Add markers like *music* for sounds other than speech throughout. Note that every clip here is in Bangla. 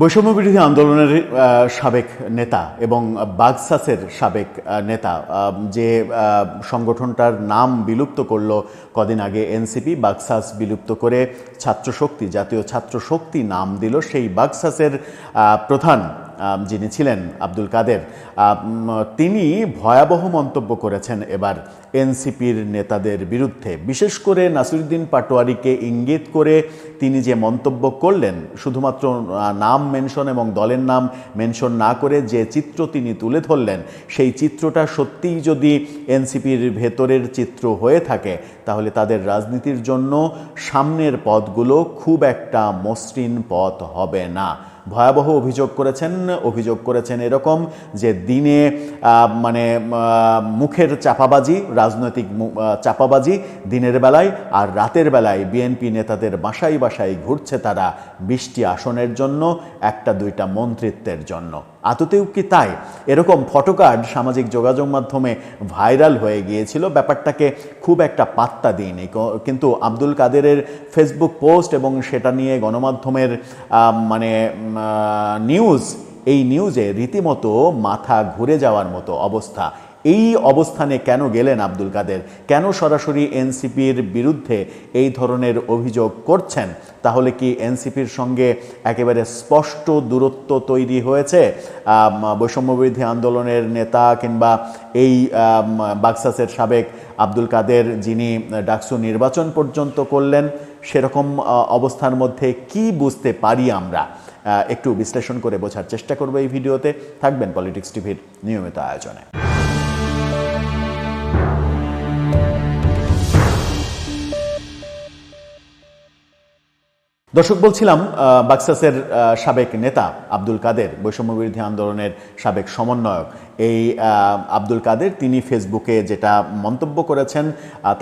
বৈষম্য বিরোধী আন্দোলনের সাবেক নেতা এবং বাগসাসের সাবেক নেতা যে সংগঠনটার নাম বিলুপ্ত করল কদিন আগে এনসিপি, বাগসাস বিলুপ্ত করে ছাত্র শক্তি, জাতীয় ছাত্র শক্তি নাম দিল সেই বাগসাসের প্রধান যিনি ছিলেন আব্দুল কাদের। তিনি ভয়াবহ মন্তব্য করেছেন এবার এনসিপির নেতাদের বিরুদ্ধে। বিশেষ করে নাসিরুদ্দিন পাটোয়ারিকে ইঙ্গিত করে তিনি যে মন্তব্য করলেন, শুধুমাত্র নাম মেনশন এবং দলের নাম মেনশন না করে যে চিত্র তিনি তুলে ধরলেন, সেই চিত্রটা সত্যিই যদি এনসিপির ভেতরের চিত্র হয়ে থাকে, তাহলে তাদের রাজনীতির জন্য সামনের পথগুলো খুব একটা মসৃণ পথ হবে না। ভয়াবহ অভিযোগ করেছেন অভিযোগ করেছেন এরকম যে দিনে মানে মুখের চাপাবাজি রাজনৈতিক চাপাবাজি দিনের বেলায় আর রাতের বেলায় বিএনপি নেতাদের বাসায় বাসায় ঘুরছে তারা বৃষ্টি আসনের জন্য, একটা দুইটা মন্ত্রিত্বের জন্য। আততেও কি তাই? এরকম ফটোকার্ড সামাজিক যোগাযোগ মাধ্যমে ভাইরাল হয়ে গিয়েছিল। ব্যাপারটাকে খুব একটা পাত্তা দিইনি। কিন্তু আব্দুল কাদেরের ফেসবুক পোস্ট এবং সেটা নিয়ে গণমাধ্যমের মানে নিউজ এই নিউজে রীতিমতো মাথা ঘুরে যাওয়ার মতো অবস্থা। এই অবস্থানে কেন গেলেন আব্দুল কাদের? কেন সরাসরি এনসিপির বিরুদ্ধে এই ধরনের অভিযোগ করছেন? তাহলে কি এনসিপির সঙ্গে একেবারে স্পষ্ট দূরত্ব তৈরি হয়েছে? আম, বৈষম্যবিরোধী আন্দোলনের নেতা কিংবা এই বাক্সাসের সাবেক আব্দুল কাদের যিনি ডাকসু নির্বাচন পর্যন্ত করলেন সেরকম অবস্থার মধ্যে কি বুঝতে পারি আমরা? একটু বিশ্লেষণ করে বোঝার চেষ্টা করব এই ভিডিওতে। থাকবেন পলিটিক্স টিভির নিয়মিত আয়োজনে। দর্শক, বলছিলাম বাক্সাসের সাবেক নেতা আব্দুল কাদের, বৈষম্যবিরোধী আন্দোলনের সাবেক সমন্বয়ক। এই আব্দুল কাদের তিনি ফেসবুকে যেটা মন্তব্য করেছেন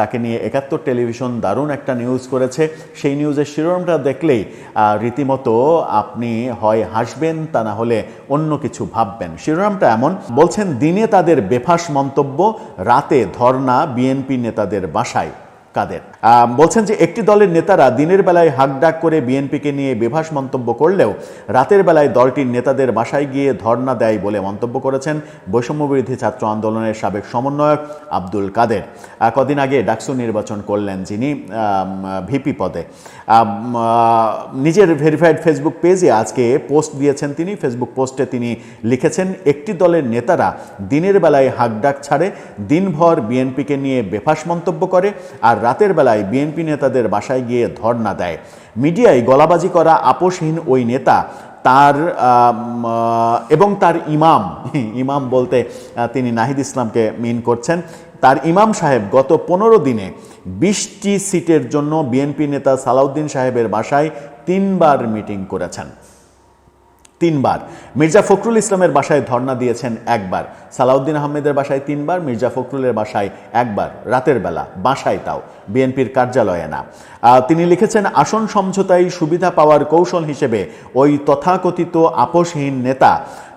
তাকে নিয়ে একাত্তর টেলিভিশন দারুণ একটা নিউজ করেছে। সেই নিউজের শিরোনামটা দেখলেই রীতিমতো আপনি হয় হাসবেন, তা না হলে অন্য কিছু ভাববেন। শিরোনামটা এমন, বলছেন, দিনে তাদের বেফাস মন্তব্য, রাতে ধর্না বিএনপি নেতাদের বাসায় কাদের। বলছেন যে একটি দলের নেতারা দিনের বেলায় হাকডাক করে বিএনপিকে নিয়ে বেভাস মন্তব্য করলেও রাতের বেলায় দলটির নেতাদের বাসায় গিয়ে ধর্ণা দেয় বলে মন্তব্য করেছেন বৈষম্যবিরোধী ছাত্র আন্দোলনের সাবেক সমন্বয়ক আব্দুল কাদের। কদিন আগে ডাকসু নির্বাচন করলেন যিনি ভিপি পদে। নিজের ভেরিফাইড ফেসবুক পেজে আজকে পোস্ট দিয়েছেন তিনি। ফেসবুক পোস্টে তিনি লিখেছেন, একটি দলের নেতারা দিনের বেলায় হাকডাক ছাড়ে, দিনভর বিএনপিকে নিয়ে বেফাস মন্তব্য করে আর রাতের বেলায় বিএনপি নেতাদের বাসায় গিয়ে ধর্ণা দেয়। মিডিয়ায় গলাবাজি করা আপোষহীন ওই নেতা, তার এবং তার ইমাম *laughs* ইমাম বলতে তিনি নাহিদ ইসলামকে মিন করছেন। তার ইমাম সাহেব গত পনেরো দিনে বিশটি সিটের জন্য বিএনপি নেতা সালাউদ্দিন সাহেবের বাসায় তিনবার মিটিং করেছেন। তিনবার। মির্জা ফখরুল ইসলামের বাসায় ধর্ণা দিয়েছেন একবার। সালাউদ্দিন আহমেদের বাসায় তিনবার, মির্জা ফখরুলের বাসায় একবার। রাতের বেলা, বাসায় তাও, বিএনপির কার্যালয়ে না। তিনি লিখেছেন, আসন সমঝোতায় সুবিধা পাওয়ার কৌশল হিসেবে ওই তথাকথিত আপোষহীন নেতা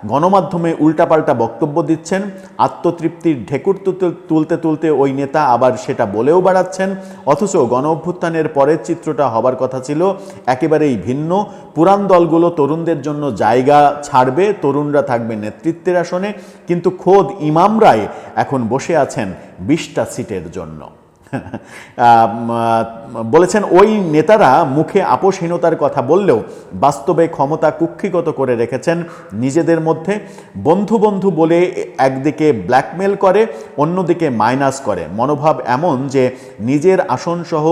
গণমাধ্যমে উল্টাপাল্টা বক্তব্য দিচ্ছেন, আত্মতৃপ্তির ঢেকুর তুলতে- তুলতে ওই নেতা আবার সেটা বলেও বাড়াচ্ছেন, অথচ গণ অভ্যুত্থানের পরের চিত্রটা হবার কথা ছিল, একেবারেই ভিন্ন। পুরাণ দলগুলো তরুণদের জন্য জায়গা ছাড়বে, তরুণরা থাকবে নেতৃত্বের আসনে, কিন্তু খোদ ইমাম ইমামরাই এখন বসে আছেন বিশটা সিটের জন্য। বলেছেন, ওই নেতারা মুখে আপোষহীনতার কথা বললেও বাস্তবে ক্ষমতা কুক্ষিগত করে রেখেছেন নিজেদের মধ্যে। বন্ধু বন্ধু বলে একদিকে ব্ল্যাকমেল করে, অন্যদিকে মাইনাস করে। মনোভাব এমন যে নিজের আসনসহ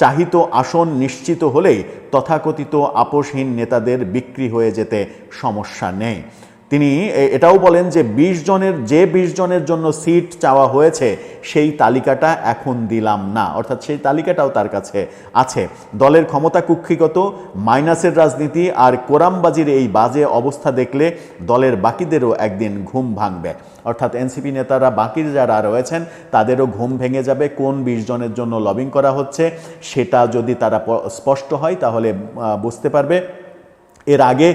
চাহিত আসন নিশ্চিত হলেই তথাকথিত আপোষহীন নেতাদের বিক্রি হয়ে যেতে সমস্যা নেই। তিনি এটাও বলেন যে বিশ জনের, যে বিশ জনের জন্য সিট চাওয়া হয়েছে, সেই তালিকাটা এখন দিলাম না। অর্থাৎ সেই তালিকাটাও তার কাছে আছে। দলের ক্ষমতা কুক্ষিগত, মাইনাসের রাজনীতি আর কোরামবাজির এই বাজে অবস্থা দেখলে দলের বাকিদেরও একদিন ঘুম ভাঙবে। অর্থাৎ এনসিপি নেতারা বাকির যারা রয়েছেন, তাদেরও ঘুম ভেঙে যাবে। কোন বিশ জনের জন্য লবিং করা হচ্ছে, সেটা যদি তারা স্পষ্ট হয়, তাহলে বুঝতে পারবে। এর আগে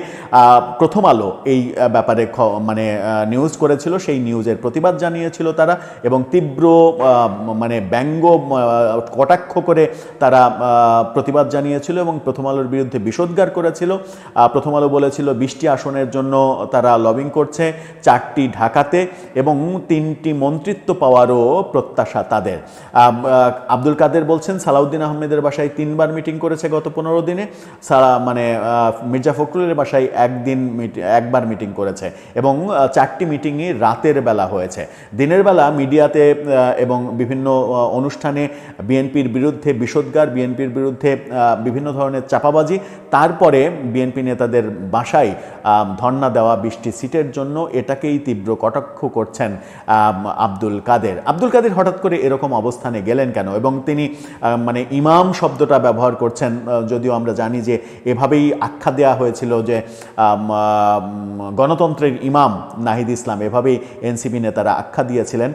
প্রথম আলো এই ব্যাপারে মানে নিউজ করেছিল, সেই নিউজের প্রতিবাদ জানিয়েছিল তারা এবং তীব্র মানে ব্যঙ্গ কটাক্ষ করে তারা প্রতিবাদ জানিয়েছিল এবং প্রথম আলোর বিরুদ্ধে বিষোদ্গার করেছিল। প্রথম আলো বলেছিল, বৃষ্টি আসনের জন্য তারা লবিং করছে চারটি ঢাকাতে এবং তিনটি মন্ত্রিত্ব পাওয়ারও প্রত্যাশা তাদের। আব্দুল কাদের বলছেন, সালাউদ্দিন আহমেদের বাসায় তিনবার মিটিং করেছে গত পনেরো দিনে। মানে মির্জা ফখরুলের বাসায় একদিন একবার মিটিং করেছে এবং চারটি মিটিংই রাতের বেলা হয়েছে। দিনের বেলা মিডিয়াতে এবং বিভিন্ন অনুষ্ঠানে বিএনপির বিরুদ্ধে বিষোদ্গার, বিএনপির বিরুদ্ধে বিভিন্ন ধরনের চাপাবাজি, তারপরে বিএনপি নেতাদের বাসায় ধর্ণা দেওয়া, বৃষ্টি সিটের জন্য এটাকেই তীব্র কটাক্ষ করছেন আব্দুল কাদের। আব্দুল কাদের হঠাৎ করে এরকম অবস্থানে গেলেন কেন? এবং তিনি মানে ইমাম শব্দটা ব্যবহার করছেন যদিও আমরা জানি যে এভাবেই আখ্যা দেওয়া হয়েছিল যে গণতন্ত্রের ইমাম নাহিদ ইসলাম, এভাবেই এনসিপি নেতারা আখ্যা দিয়েছিলেন।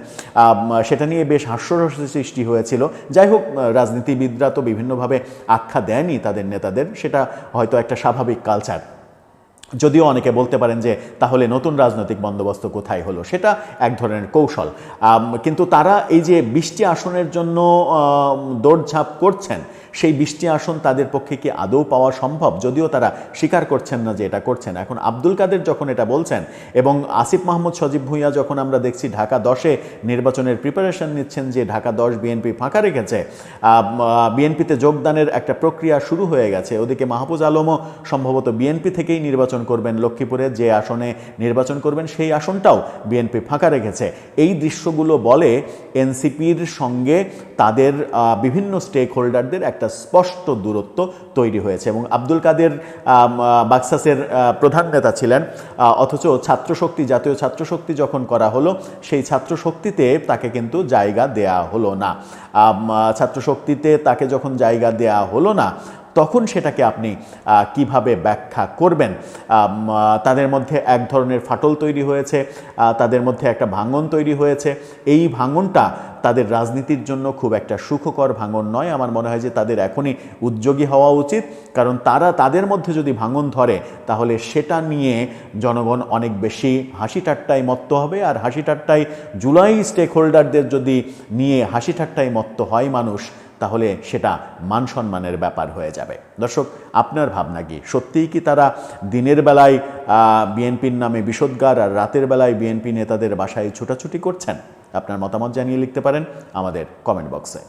সেটা নিয়ে বেশ হাস্যরসের সৃষ্টি হয়েছিল। যাই হোক, রাজনীতিবিদরা তো বিভিন্নভাবে আখ্যা দেয়নি তাদের নেতাদের, সেটা হয়তো একটা স্বাভাবিক কালচার যদিও অনেকে বলতে পারেন যে, তাহলে নতুন রাজনৈতিক বন্দোবস্ত কোথায় হলো? সেটা এক ধরনের কৌশল। কিন্তু তারা এই যে বৃষ্টি আসনের জন্য দৌড়ঝাঁপ করছেন সেই বৃষ্টি আসন তাদের পক্ষে কি আদৌ পাওয়া সম্ভব? যদিও তারা স্বীকার করছেন না যে এটা করছেন। এখন আব্দুল কাদের যখন এটা বলছেন এবং আসিফ মাহমুদ, সজীব ভুঁইয়া যখন আমরা দেখছি ঢাকা দশে নির্বাচনের প্রিপারেশন নিচ্ছেন যে ঢাকা দশ বিএনপি ফাঁকা রেখেছে বিএনপিতে যোগদানের একটা প্রক্রিয়া শুরু হয়ে গেছে। ওদিকে মাহফুজ আলমও সম্ভবত বিএনপি থেকেই নির্বাচন করবেন লক্ষ্মীপুরে, যে আসনে নির্বাচন করবেন সেই আসনটাও বিএনপি ফাঁকা রেখেছে। এই দৃশ্যগুলো বলে এনসিপির সঙ্গে তাদের বিভিন্ন স্টেক হোল্ডারদের একটা স্পষ্ট দূরত্ব তৈরি হয়েছে এবং আব্দুল কাদের বাক্সাসের প্রধান নেতা ছিলেন অথচ ছাত্রশক্তি, জাতীয় ছাত্রশক্তি যখন করা হলো, সেই ছাত্রশক্তিতে তাকে কিন্তু জায়গা দেয়া হলো না। ছাত্রশক্তিতে তাকে যখন জায়গা দেয়া হলো না তখন সেটাকে আপনি কীভাবে ব্যাখ্যা করবেন? তাদের মধ্যে এক ধরনের ফাটল তৈরি হয়েছে তাদের মধ্যে একটা ভাঙন তৈরি হয়েছে। এই ভাঙনটা তাদের রাজনীতির জন্য খুব একটা সুখকর ভাঙন নয়। আমার মনে হয় যে তাদের এখনই উদ্যোগী হওয়া উচিত। কারণ তারা তাদের মধ্যে যদি ভাঙন ধরে, তাহলে সেটা নিয়ে জনগণ অনেক বেশি হাসি ঠাট্টায় মত্ত হবে। আর হাসি ঠাট্টায় জুলাই স্টেক হোল্ডারদের যদি নিয়ে হাসি ঠাট্টায় মত্ত হয় মানুষ তাহলে সেটা মান সম্মানের ব্যাপার হয়ে যাবে। দর্শক, আপনার ভাবনা কি? সত্যিই কি তারা দিনের বেলায় বিএনপির নামে বিষদগার আর রাতের বেলায় বিএনপি নেতাদের বাসায় ছুটাছুটি করছেন? আপনার মতামত জানিয়ে লিখতে পারেন আমাদের কমেন্ট বক্সে